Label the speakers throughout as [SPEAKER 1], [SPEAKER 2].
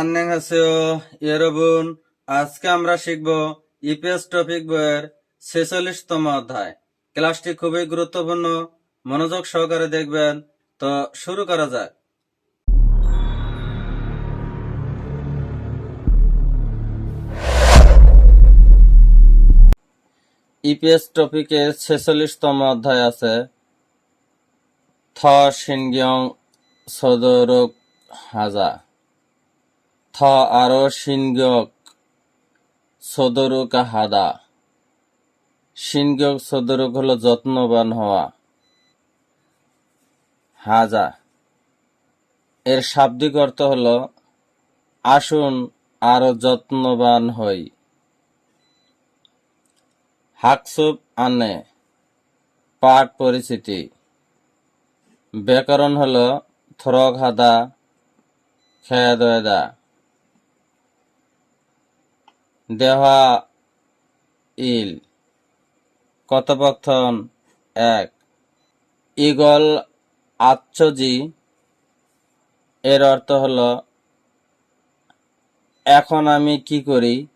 [SPEAKER 1] আন্নেং হাসেও আজকে আমরা শিখব ইপিএস টপিক বইয়ের ছেচল্লিশতম অধ্যায়। ক্লাসটি খুবই গুরুত্বপূর্ণ। মনোযোগ সহকারে দেখবেন। তো শুরু করা যাক। ইপিএস টপিকের ছেচল্লিশতম অধ্যায় আছে। থ সিনগিয়ং সদরক হাজা। থ আরও সিনগক সদরুক হাদা। সিনগক সদরুক হলো যত্নবান হওয়া। হাজা। এর শাব্দিক অর্থ হলো, আসুন আরও যত্নবান হই। হাকসুপ আনে পাঠ পরিচিতি। ব্যাকরণ হলো, থরক হাদা খেয়া দেহা ইল কথোপকথন এক। ইগল আচ্ছজি, এর অর্থ হলো, এখন আমি কি করি?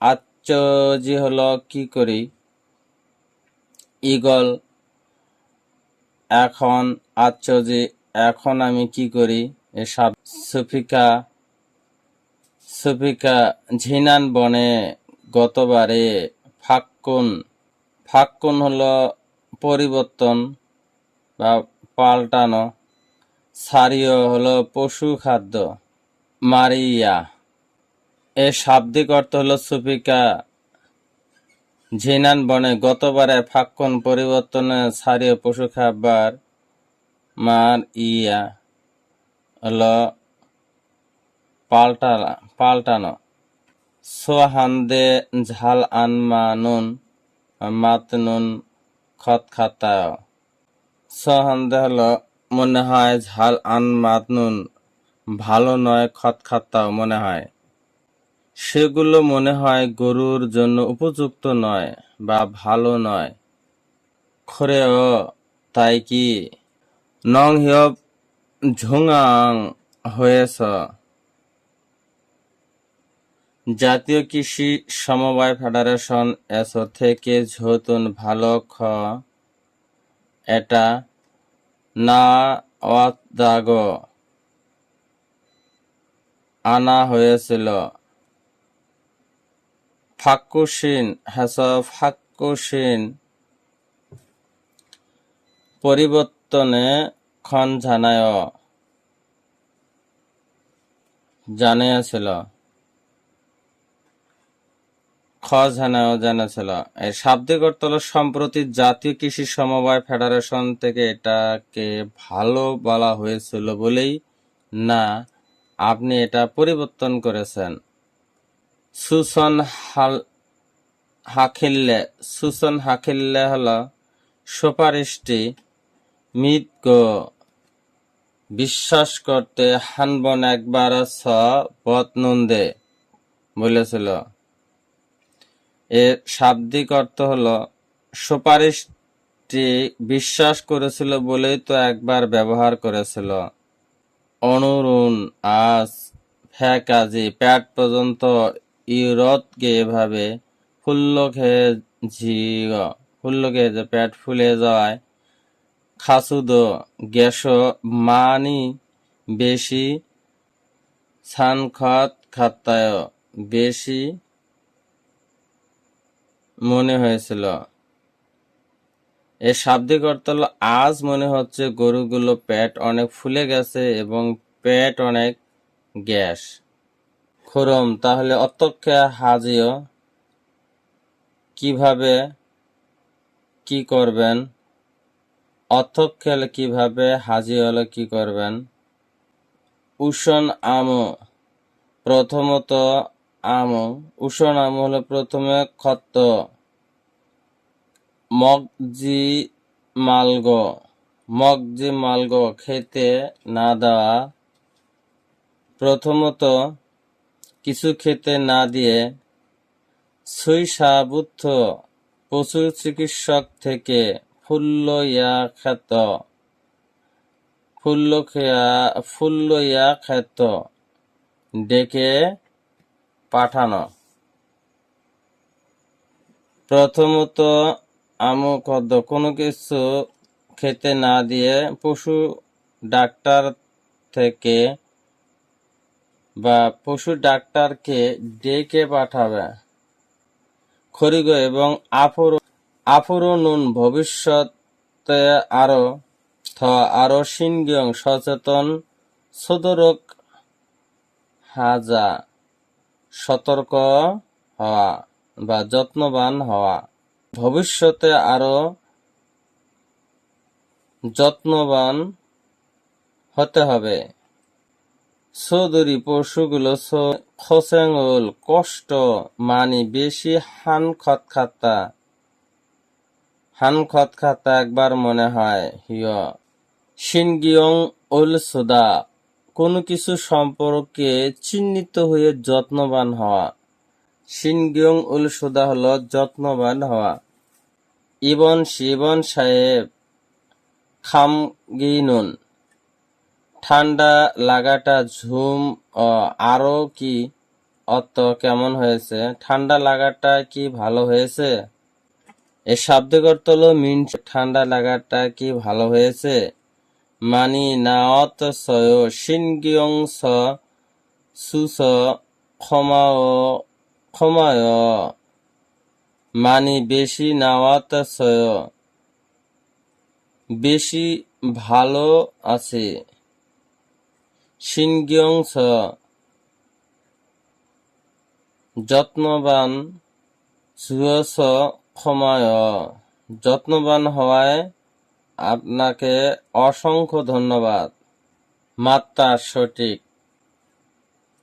[SPEAKER 1] আচ্ছজি হলো, কি করি? ইগল, এখন, আচ্ছজি, এখন আমি কি করি? এসব সুফিকা সুফিকা ঝিনান বনে গতবারে ফাক্কুন ফাক্কুন হলো পরিবর্তন বা পাল্টানো, সারিও হলো পশু খাদ্য, মারিয়া। এর শাব্দিক অর্থ হলো সুফিকা ঝিনান বনে গতবারে ফাক্কুন পরিবর্তনে সারিও পশু খাবার মার ইয়া হলো পাল্টা, পাল্টানো। সোহান্দে ঝাল আনমা নুন, মাত নুন খত খাতায়। সোহান্দে হলো, মনে হয় ঝাল আন মাত নুন, ভালো নয় খত খাতাও মনে হয়। সেগুলো মনে হয় গরুর জন্য উপযুক্ত নয় বা ভালো নয়। খরেও, তাই কি? নং হিয়ব ঝুঙাং হয়েছ। জাতীয় কৃষি সমবায় ফেডারেশন এসো থেকে ঝতুন ভালো খ? এটা না ওয়াদাগ আনা হয়েছিল। ফাক্কুসিন হেস ফাক্কুসিন। পরিবর্তনে খন জানায়। জানিয়েছিল। খ জানাও জানাছিল। এর শাব্দিক অর্থ হলো সম্প্রতি জাতীয় কৃষি সমবায় ফেডারেশন থেকে এটাকে ভালো বলা হয়েছিল বলেই না, আপনি এটা পরিবর্তন করেছেন। সুসন হাল হাখিল্লে সুসন হাখিল্লে হল সুপারিশটি মিতগ বিশ্বাস করতে হানবন একবার স বতনন্দে বলেছিল। এর শাব্দিক অর্থ হলো, সুপারিশটি বিশ্বাস করেছিল বলেই তো একবার ব্যবহার করেছিল। অনুরুণ, আজ ফ্যাকাজি, প্যাট পর্যন্ত ইউরতকে এভাবে ফুল্ল খেয়ে ঝিগ ফুল্ল খেয়ে যে প্যাট ফুলে যাওয়ায় খাসুদ, গ্যাস মানি বেশি সানখত খাত্তায় বেশি মনে হয়েছিল। এর শাব্দিক অর্থ হলো, আজ মনে হচ্ছে গরুগুলো পেট অনেক ফুলে গেছে এবং পেট অনেক গ্যাস। খরম, তাহলে অত্যক্ষে হাজিও কীভাবে কি করবেন? অত্যক্ষে কীভাবে হাজি হলে কি করবেন? উষণ আমো, প্রথমত আমো উষণ আমো হলো প্রথমে ক্ষত মগজি মালগ। মগজি মালগ খেতে না দেওয়া, প্রথমত কিছু খেতে না দিয়ে সুই সাবুদ্ধ পশু চিকিৎসক থেকে ফুল্ল ইয়া খ্যাত ফুল্ল খেয়া, ফুল্ল ইয়া খ্যাত ডেকে পাঠানো। প্রথমত আমুকদ্দ কোনো কিছু খেতে না দিয়ে পশু ডাক্তার থেকে বা পশু ডাক্তারকে ডেকে পাঠাবে। খরিগ এবং আফর আফরনুন ভবিষ্যতে আরও, থ, আরও সিংগিয়ং সচেতন, সদরক, হাজা। সতর্ক হওয়া বা যত্নবান হওয়া। ভবিষ্যতে আরও যত্নবান হতে হবে। সদরি পশুগুলো খসেঙ্গল কষ্ট, মানি, বেশি হান খতখাতা হান খতখাতা একবার মনে হয়, হিয়। সিনগিয়ং উল সুদা। কোনো কিছু সম্পর্কে চিহ্নিত হয়ে যত্নবান হওয়া। সিনগিয়ং উল সুদা হলো যত্নবান হওয়া। ইবন শিবন সাহেব খামগিনুন। ঠান্ডা লাগাটা ঝুম ও আরও কি? অত কেমন হয়েছে? ঠান্ডা লাগাটা কি ভালো হয়েছে? এর শাব্দিক অর্থ হলো মিন ঠান্ডা লাগাটা কি ভালো হয়েছে? মানি নাওত সয়, সিনগিয়ং স, সুস ক্ষমায় ক্ষমায়। মানি বেশি নাওয়াত সয়, বেশি ভালো আছে। সিনগিয়ং যত্নবান, সুয়স, ক্ষমায়। যত্নবান হওয়ায় আপনাকে অসংখ্য ধন্যবাদ, মাত্রা সঠিক।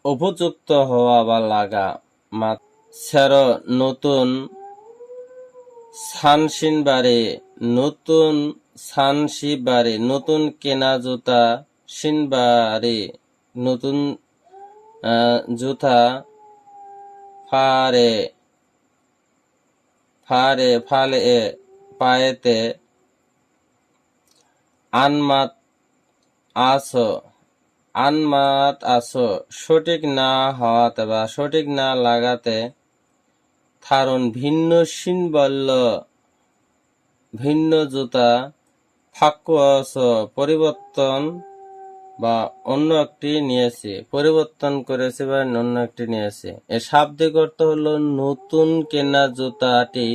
[SPEAKER 1] উপযুক্ত হওয়া বা লাগা স্যার, নতুন সানসিনবারে নতুন সানসিবারে নতুন কেনা জুতা সিনবারে নতুন জুতা ফারে ফারে ফালে, পায়েতে আনমাত আস আনমাত আস, সঠিক না হওয়াতে বা সঠিক না লাগাতে থারণ ভিন্ন সিনবল্ল ভিন্ন জুতা ফাকুয়াস পরিবর্তন বা অন্য একটি নিয়েছি, পরিবর্তন করেছে বা অন্য একটি নিয়েছি। এর শাব্দিক অর্থ হলো নতুন কেনা জুতাটি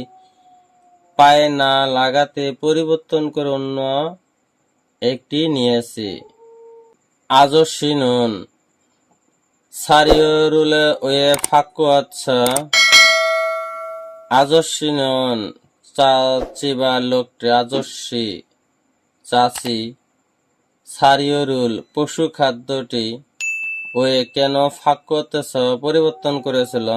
[SPEAKER 1] পায়ে না লাগাতে পরিবর্তন করে অন্য একটি নিয়েছি। আজস্বী নুন সারিয়রুলে ওয়ে ফাকুয়াচ্ছা আজস্বী নুন চাচি বা লোকটি আজস্বী চাচি সারিয়রুল পশু খাদ্যটি ওয়ে কেন ফাঁকতেছ, পরিবর্তন করেছিল?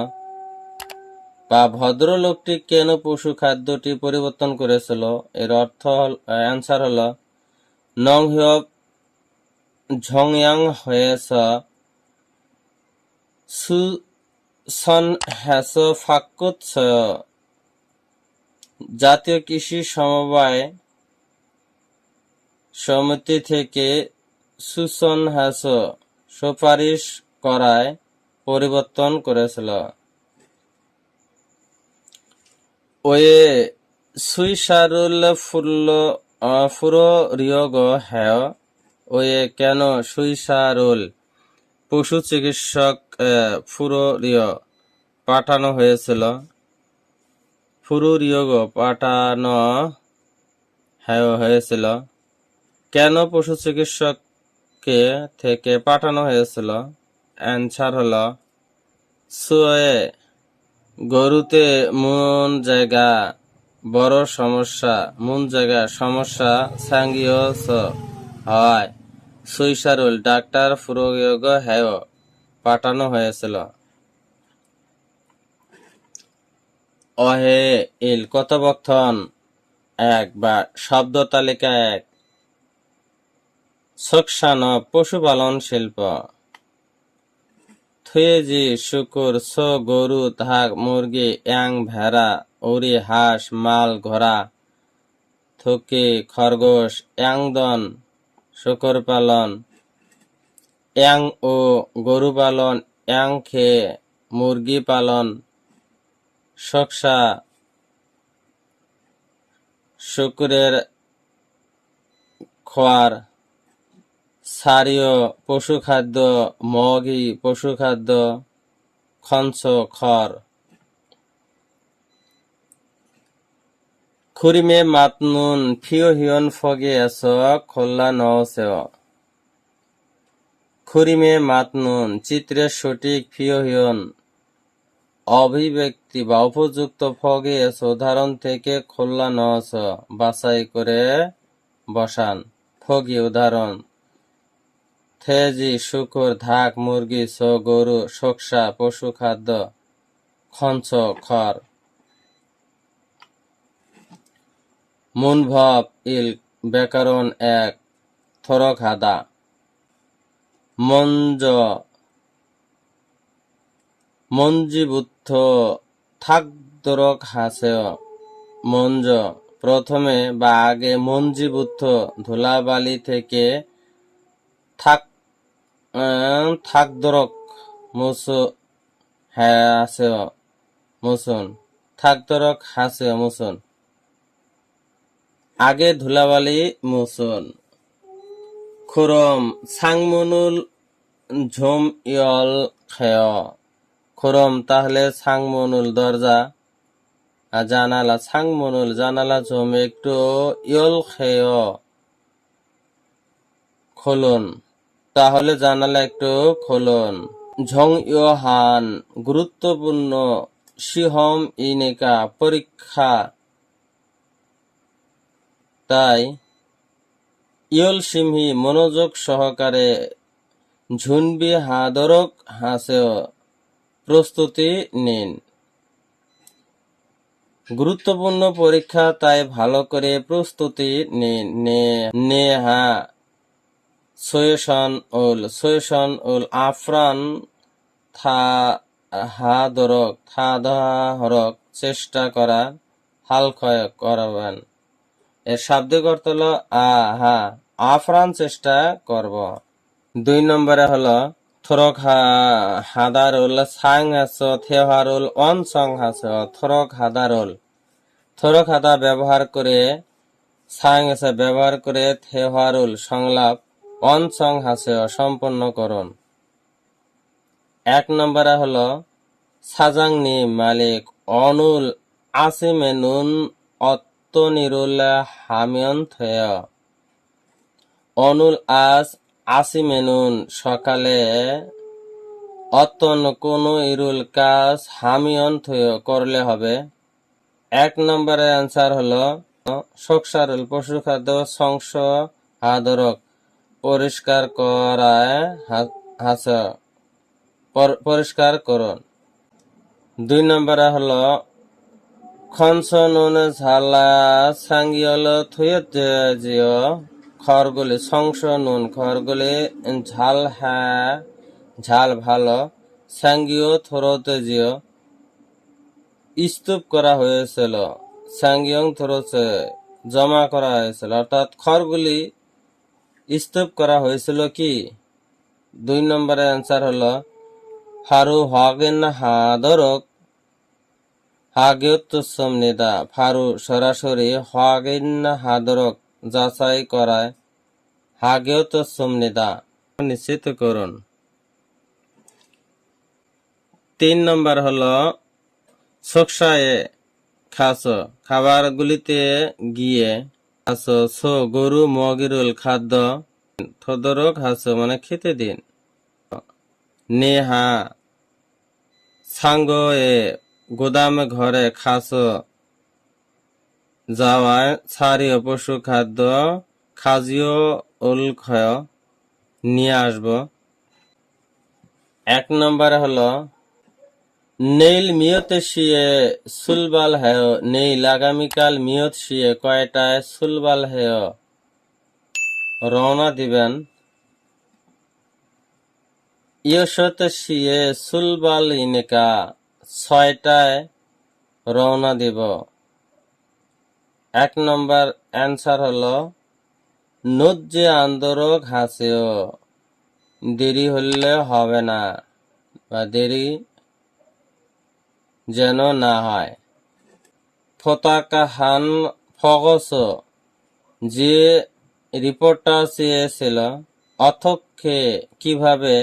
[SPEAKER 1] বা ভদ্রলোকটি কেন পশু খাদ্যটি পরিবর্তন করেছিল? এর অর্থ অ্যান্সার হলো নং হিয়ব ঝংয়াং হয়েছ। সু, সন হ্যাস ফাক্কুৎস। জাতীয় কৃষি সমবায় সমিতি থেকে সুসন হ্যাস সুপারিশ করায় পরিবর্তন করেছিল। ওয়ে সুইসারুল ফুল্ল ফুরো রিয়গ হ্যায় ওয়ে কেন সুইসারুল? পশু চিকিৎসক আহ, ফুরো রিয় পাঠানো হয়েছিল। ফুরু রিয়গ পাঠানো হ্যায় হয়েছিল। কেন পশু চিকিৎসককে থেকে পাঠানো হয়েছিল? অ্যান্সার হল সুয়ে গরুতে মন জায়গা বড় সমস্যা, মন জায়গা সমস্যা সাঙ্গীয় হয়। সুইসারুল, ডাক্তার ফুরোগ হ্যায় পাঠানো হয়েছিল। অহে ইল, কথোপকথন এক বা শব্দ তালিকা এক। সকসান পশুপালন শিল্প। থুয়েজি শুকুর স গরু ধাক মুরগি ইয়াং ভেড়া, উড়ি হাঁস, মাল ঘোড়া, থুকি, খরগোশ ইয়াংদন শুকর পালন, ইয়াং ও গরু পালন অ্যাং খে, মুরগি পালন শকসা শুকুরের খোয়ার সারীয় পশুখাদ্য, মগি পশুখাদ্য খঞ্চ খড়। খুরিমে মাতনুন, ফিও হিয়ন ফগে এস, খোল্লা নসেও খুরিমে মাতনুন চিত্রের সঠিক ফিও হিয়ন। অভিব্যক্তি বা উপযুক্ত ফগে এস, উদাহরণ থেকে খোল্লা নস বাছাই করে বসান। ফগি উদাহরণ। থেজি শুকুর, ধাক, মুরগি সো গরু শোকসা পশু খাদ্য, খঞ্চ, খড়। মুনভব, ইল, ব্যাকরণ এক, থরক হাদা মঞ্জ, মঞ্জীবুদ্ধ, থাকদরক হাসেয় মঞ্জ, প্রথমে বা আগে মঞ্জীবুদ্ধ ধুলাবালি থেকে থাক আহ, থাকদরক মুসু হাসেয় মুসুন। থাকদরক হাসেয় মুসুন। আগে ধুলাবালি মুসুন। খুরম সাংমনুল ঝুম ইয়ল খেয়। খুরম তাহলে সাংমনুল দরজা। জানালা সাংমনুল জানালা ঝুম একটু ইয়ল খেয়। খোলন। তাহলে জানালা একটু খোলন। ঝং ইয় হান গুরুত্বপূর্ণ। সিহম ইনেকা, পরীক্ষা। তাই ইয়ল সিমহি মনোযোগ সহকারে ঝুনবি হাদরক হাসেও প্রস্তুতি নিন। গুরুত্বপূর্ণ পরীক্ষা, তাই ভালো করে প্রস্তুতি নিন। নে- নেহা। সয়েশন উল সয়েশন উল আফরান থা হাদরক থা হরক, চেষ্টা করা, হাল ক্ষয় করাবেন। এর শাব্দিক অর্থ হলো আ, হা, আফরান চেষ্টা করব। দুই নম্বরে হলো, থরক হাদারুল সাং হাস থেহারুল অন সং হাস থরক হাদারুল। থরক হাদা ব্যবহার করে সাং হাসে ব্যবহার করে, থেহারুল সংলাপ অন সং হাসে সম্পন্ন করুন এক নম্বরে হলো, সাজাংনি মালিক অনুল আসিমেনুন অত্তনিরুল হামিয়ন থেয় অনুল আস আসিমেনুন সকালে অতন কোন ইরুল কাজ হামিয়ন করলে হবে। এক নম্বরের অ্যান্সার হলো, শোকসারুল পশু খাদ্য সংস আদরক পরিষ্কার করায় হাস পরিষ্কার করুন। দুই নম্বরে হলো খনস নুন ঝালা সাঙ্গিয়ল থুয়ত জিও, খড়গুলি সংস নুন খড়গুলি ঝাল হ্যাঁ ঝাল ভালো, সাঙ্গিও থরত জিও। স্তূপ করা হয়েছিল, সাঙ্গিয়ং থরছে জমা করা হয়েছিল, অর্থাৎ খড়গুলি স্তূপ করা হয়েছিল কি? দুই নম্বরের অ্যান্সার হলো, ফারু হগেন হাদরক, হাগেউত্তসম নিদা। ফারু সরাসরি হগেন হাদরক যাচাই করায়, হাগেউত্তসম নিদা। নিশ্চিত করুন। তিন নম্বর হলো, সকসায়ে খাস, খাবারগুলিতে গিয়ে খাস সো গরু, মগিরুল, খাদ্য, থদরক হাস মানে খেতে দিন। নেহা সাঙ্গ এ গোদামে ঘরে খাস, যাওয়ায় ছাড়িও পশু খাদ্য, খাজিও উল ক্ষয় নিয়ে আসব। এক নম্বরে হলো নেইল মিয়তে শিয়ে সুলবাল হেয়, নেইল আগামীকাল মিয়ত শিয়ে কয়টায় সুলবাল হেয়? রওনা দিবেন। ইয়সত শিয়ে সুলবাল ইনেকা, ছয়টায় রওনা দিব। এক নম্বর অ্যান্সার হলো, নজ্জে আন্দোলক হাসেও। দেরি হলে হবে না, বা দেরি যেন না হয়। পতাকা হান ফগস, যে রিপোর্টটা চেয়েছিল অথক্ষে কীভাবে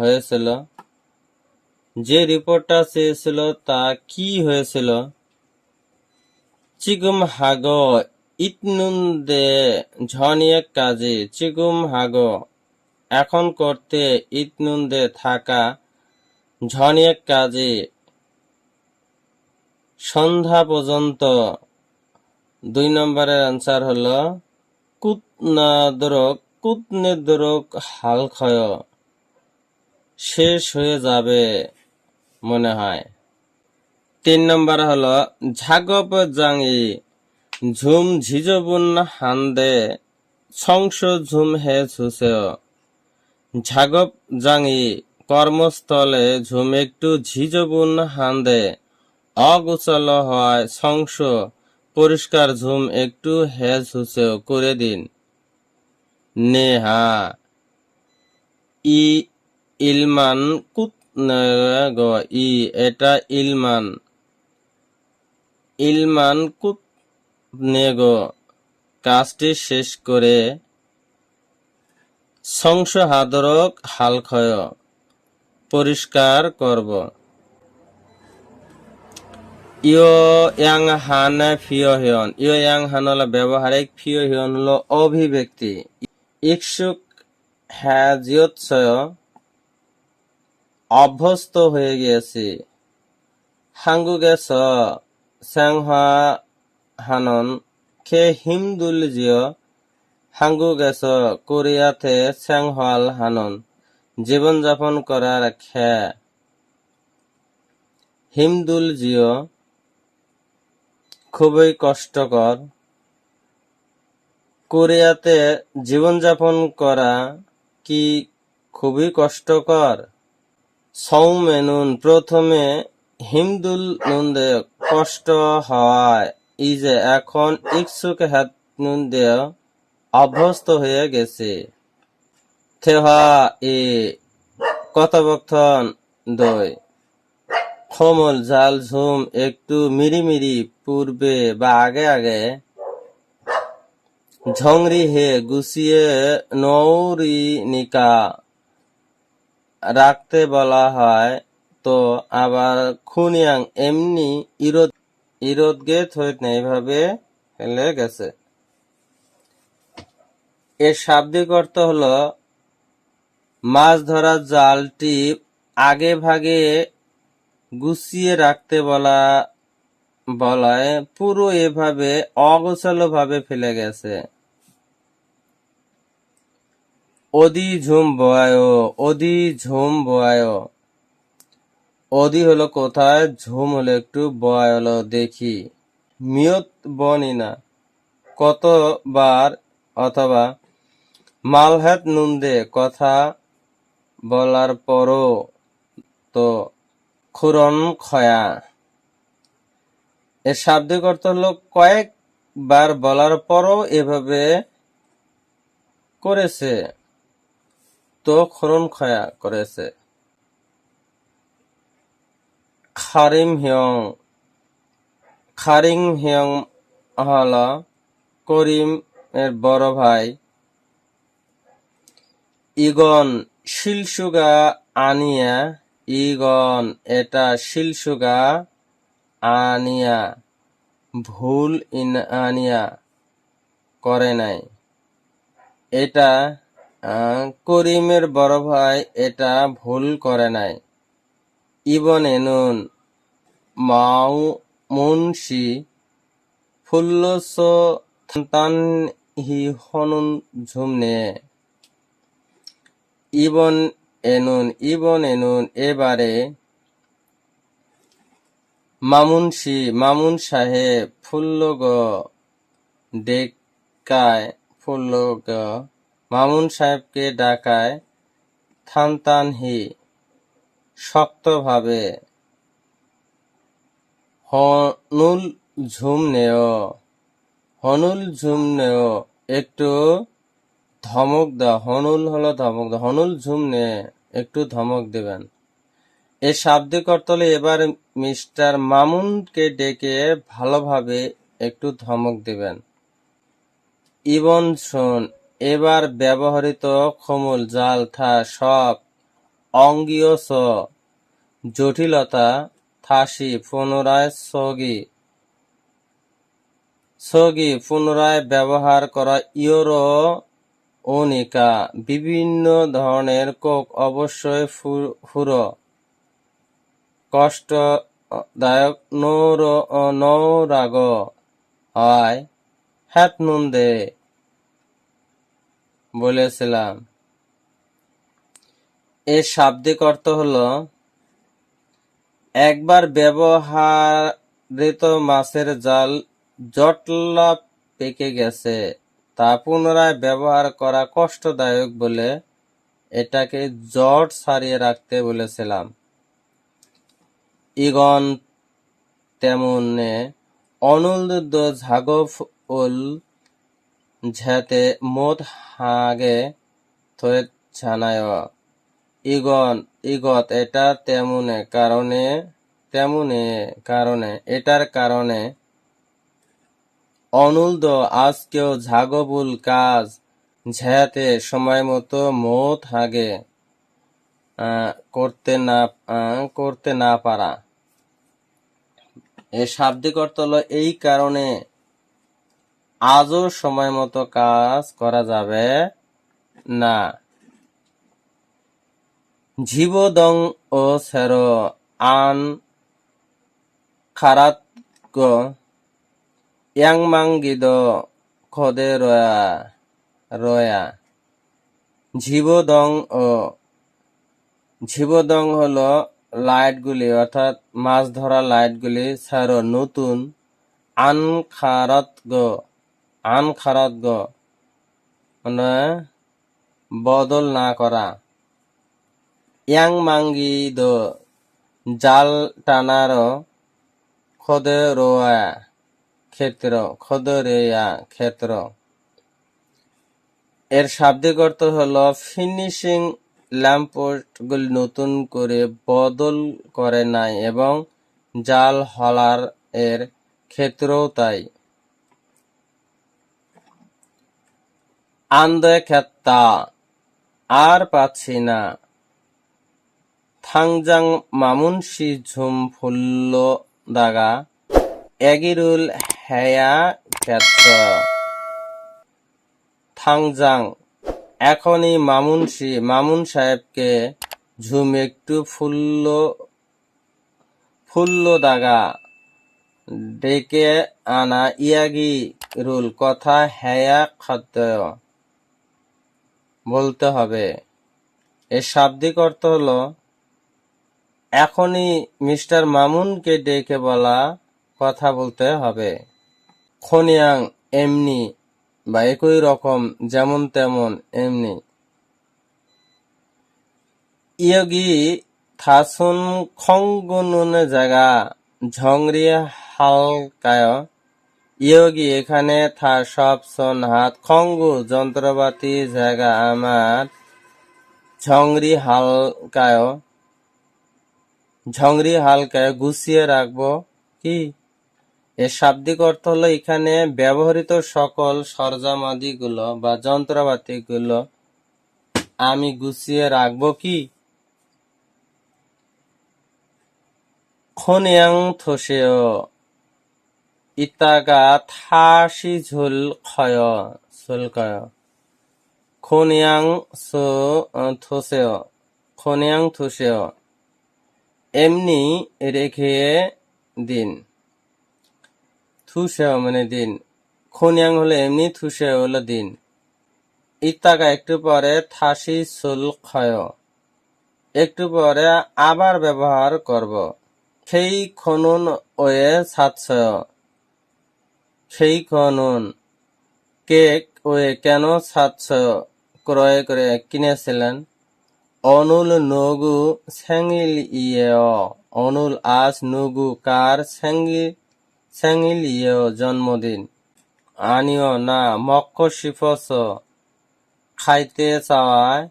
[SPEAKER 1] হয়েছিল, যে রিপোর্টটা চেয়েছিল তা কি হয়েছিল? চিগুম হাগ ইতনুন্দে ঝনিয়ে কাজে চিগুম হাগ এখন করতে ইতনুন্দে থাকা ঝনিয়ে কাজে। সন্ধ্যা পর্যন্ত দুই নম্বরের আনসার হলো কুতনাদরক কুতনেদরক হালক্ষয় শেষ হয়ে যাবে, মনে হয়। তিন নম্বর হল, ঝাগপ জাঙি, ঝুম ঝিজবুন হান্দে সংস ঝুম হে ঝুসেও। ঝাগপ জাঙি কর্মস্থলে ঝুম একটু ঝিজবুন হান্দে। অগুচল হয় সংস পরিষ্কার ঝুম একটু হেজ হুসেও করে দিন। নেহা। ই ইলমান কুত ই এটা ইলমান। ইলমান কুত নেগ কাজটি শেষ করে সংসহাদরক হালক্ষয় পরিষ্কার করব। ইয় হান ফিয় হিয়ন। ইয় ইয়াং হান হলো ব্যবহারিক, ফিয় হিয়ন হল অভিব্যক্তি। ইকসুক হ্যাজিয়ৎসয় অভ্যস্ত হয়ে গিয়েছি। হাঙ্গুগেস স্যাংহা হানন খে হিমদুল জিয়। হাঙ্গুগেস কোরিয়াতে স্যাংহাল হানন। জীবনযাপন করার খ্যা হিমদুল জিও, খুবই কষ্টকর। কোরিয়াতে জীবনযাপন করা কি খুবই কষ্টকর? সৌমেনুন প্রথমে হিমদুল নন্দে কষ্ট হওয়ায় ইজে এখন ইচ্ছুক হাত নন্দে অভ্যস্ত হয়ে গেছে। থেহা এ কথোপকথন দই খমল ঝাল ঝুম একটু মিরিমিরি পূর্বে বা আগে আগে ঝংরি হে গুছিয়ে নৌরি নিকা রাখতে বলা হয় তো আবার খুনিয়াং এমনি ইরোদ ইরোদগে থইত না এইভাবে ফেলে গেছে। এর শাব্দিক অর্থ হলো মাছ ধরার জালটি আগে ভাগে গুছিয়ে রাখতে বলা, বলায় পুরো এভাবে অগোছালো ভাবে ফেলে গেছে। অদি ঝুম বয়ায় অদি ঝুম বয়ায়। অদি হলো কোথায়, ঝুম হলো একটু বয় হলো দেখি। মিয়ত বনি না, কতবার অথবা মালহাত নুন্দে কথা বলার পরও তো খুরন খয়া। এর শাব্দিক অর্থ হলো কয়েকবার বলার পরও এভাবে করেছে, তো খরণ খয়া করেছে। খারিম হিয়ং, খারিং হিয়ং হল করিম এর বড় ভাই। ইগন শিলসুগা আনিয়া ইগন এটা শিলসুগা আনিয়া, ভুল ইন আনিয়া করে নাই। এটা করিমের বড় ভাই এটা ভুল করে নাই। ইবন এনুন মাউ মুন্সি ফুল্লস তান হি হনুন ঝুমনে। ইবন এনুন ইবন এনুন, এবারে মামুনসি মামুন সাহেব ফুল্লগ ডেকায়, ফুল্লগ মামুন সাহেবকে ডাকায় থানতানহি শক্তভাবে হনুল ঝুম নেও, হনুল ঝুম নেও, একটু ধমক দাও, হনুল হলো ধমক দাও। হনুল, ঝুম নে, একটু ধমক দেবেন। এই শাব্দিক অর্থ হলো এবার মিস্টার মামুনকে ডেকে ভালোভাবে একটু ধমক দেবেন। ইবন, শোন, এবার ব্যবহৃত খমুল, জাল, থা সব অঙ্গীয় স, জটিলতা, থাসি, পুনরায় সগি। সগি, পুনরায় ব্যবহার করা ইয়োরো অনিকা, বিভিন্ন ধরনের কোক অবশ্যই ফুরো কষ্টদায়ক নৌর নৌরাগ হয় হ্যাত নুন্দে বলেছিলাম। এর শাব্দিক অর্থ হলো, একবার ব্যবহারিত মাছের জাল জটলা পেকে গেছে। তা পুনরায় ব্যবহার করা কষ্টদায়ক বলে এটাকে জট সারিয়ে রাখতে বলেছিলাম। ইগন তেমনে অনুলুদ্ধ ঝাগফুল ঝেতে মোদ হাগে ছানায়। ইগন, ইগত এটা তেমনে কারণে তেমনে কারণে, এটার কারণে অনুলদ আজকেও ঝাগবুল কাজ ঝেতে সময় মতো হাগে করতে না করতে না পারা। এর শাব্দিক অর্থ হলো এই কারণে আজও সময় মতো কাজ করা যাবে না। জীবদং ও সের আন খারাত গো ইয়াংমাঙ্গিদ খদে রয়া রয়া জীবদং ও জীবদং হল লাইটগুলি অর্থাৎ মাছ ধরা লাইটগুলি ছাড়ো নতুন আন খারাত গো আন খারাত গো মানে বদল না করা ইয়াং মাঙ্গি দো জাল টানার খদে রোয়া ক্ষেত্র খদরেয়া ক্ষেত্র। এর শাব্দিক অর্থ হলো ফিনিশিং ল্যাম্পপোস্ট গুলি নতুন করে বদল করে নাই এবং জাল হলার এর ক্ষেত্রেও তাই। আন্দে ক্ষেত্তা আর পাচ্ছি না। থাংজাং মামুনসি ঝুম ফুল্ল দাগা, এগিরুল হেয়া ক্ষেত্র থাংজাং এখনই মামুনসি মামুন সাহেবকে ঝুম একটু ফুল্ল ফুল্ল দাগা ডেকে আনা ইয়াগি রুল কথা হেয়া খাদ্য বলতে হবে? এর শাব্দিক অর্থ হলো এখনই মিস্টার মামুনকে ডেকে বলা কথা বলতে হবে. খনিয়াং এমনি বা একই রকম যেমন তেমন এমনি। ইয়গি থাসুন খঙ্গুনুন জায়গা ঝংরি হালকায়। ইয়োগি এখানে থা সব সন হাত খঙ্গু যন্ত্রপাতি জায়গা আমার ঝংরি হালকায়। ঝংরি হালকায় গুছিয়ে রাখব কি? এর শাব্দিক অর্থ হলো এখানে ব্যবহৃত সকল সরঞ্জামাদিগুলো বা যন্ত্রপাতিগুলো আমি গুছিয়ে রাখব কি? খনিয়াং থসেও ইতাগা থাসি ঝুল খয় শুল্কয় খনিয়াং থসেও খনিয়াং থসেও। এমনি রেখে দিন। থুসেও মানে দিন। খনিয়াং হলো এমনি থুসেও হলো দিন। ইত্তাকা একটু পরে থাসি সুল ক্ষয় একটু পরে আবার ব্যবহার করব। সেই খনন ওয়ে সাতশয়। সেই খনন। কেক ওয়ে কেন সাতশয়? ক্রয় করে কিনেছিলেন। অনুল নগু স্যাঙ্গিল ইয়ে। অনুল আজ নগু কার স্যাঙ্গি স্যাঙ্গিল ইয়ে জন্মদিন। আনিও না মক্ষ শিফস। খাইতে চাওয়ায়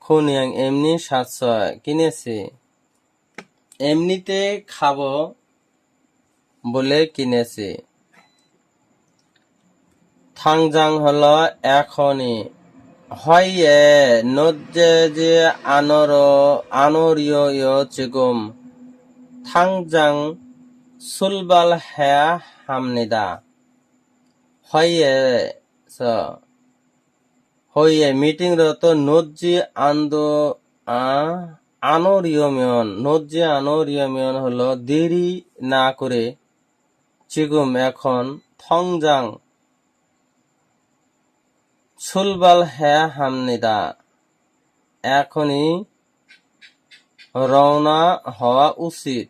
[SPEAKER 1] খুনিয়াং এমনি সাতশো কিনেছি। এমনিতে খাব বলে কিনেছি। থাংজাং হল এখনই। হইয়ে নজ্জে যে আনর আনরীয় চিগুম থাংজাং সুলবাল হ্যা হামনিদা। হইয়ে হইয়ে মিটিং রত নজ্জি আন্দো আনরিয়মিয়ন, নজ্জি আনরিয়মিয়ন হলো দেরি না করে চিগুম এখন থংজাং। সুলবাল হ্যা হামনিদা, এখনই রওনা হওয়া উচিত।